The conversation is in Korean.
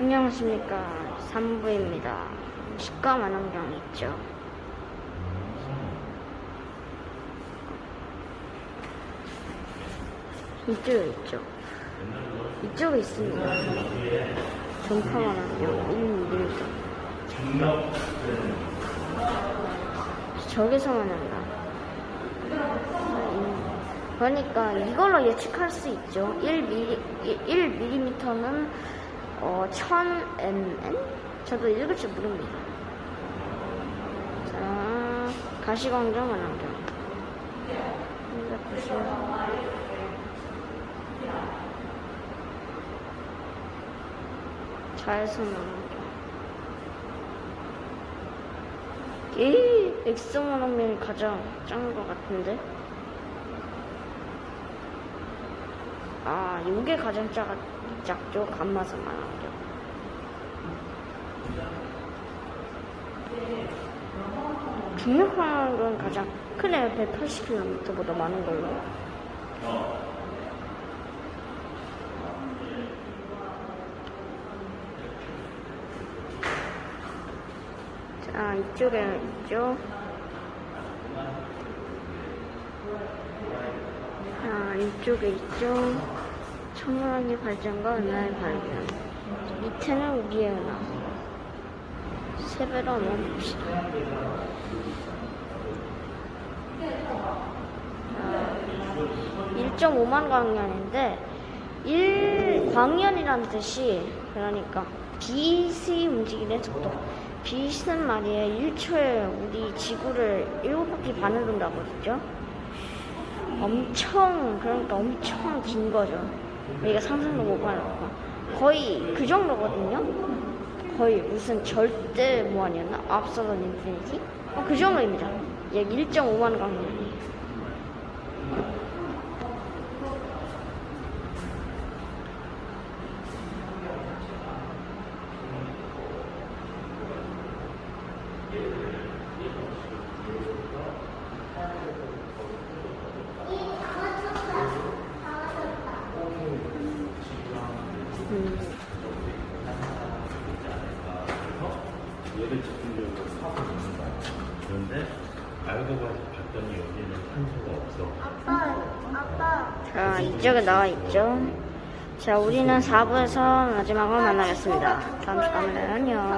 안녕하십니까. 3부입니다. 치과 만원경 있죠? 이쪽에 있죠? 이쪽에 있습니다. 전파 만원경 1mm 저기서만 한다. 그러니까 이걸로 예측할 수 있죠. 1mm, 1mm는 어, 1000mn? 저도 읽을 줄 모릅니다. 자, 가시광장. 여기가 보시면. 자외선 원안경. 이 엑소 원안경이 가장 작은 것 같은데? 아, 요게 가장 작, 작죠? 감마선 원안경. 중력하는 건 가장 크네 180km보다 많은 걸로 자 이쪽에 있죠 자 이쪽에 있죠? 청량의 발전과 은하의 발견 밑에는 우리의 은하 세배로 넘봅시다. 1.5만 광년인데 1 광년이라는 뜻이 그러니까 빛이 움직이는 속도. 빛은 말이에요. 1초에 우리 지구를 7바퀴 반을 돈다고 그랬죠 엄청 그러니까 엄청 긴 거죠. 우리가 상상도 못하는 거 거의 그 정도거든요? 거의 무슨 절대 무한이었나? 앞서던 인피니티? 어, 그 정도입니다. 약 1.5만 광년 얘를 집중적으로 파고 있는 거야. 그런데 알고 봤더니 여기는 탄소가 없어. 자, 이쪽에 나와 있죠. 자, 우리는 4부에서 마지막으로 만나겠습니다. 다음 시간에 안녕.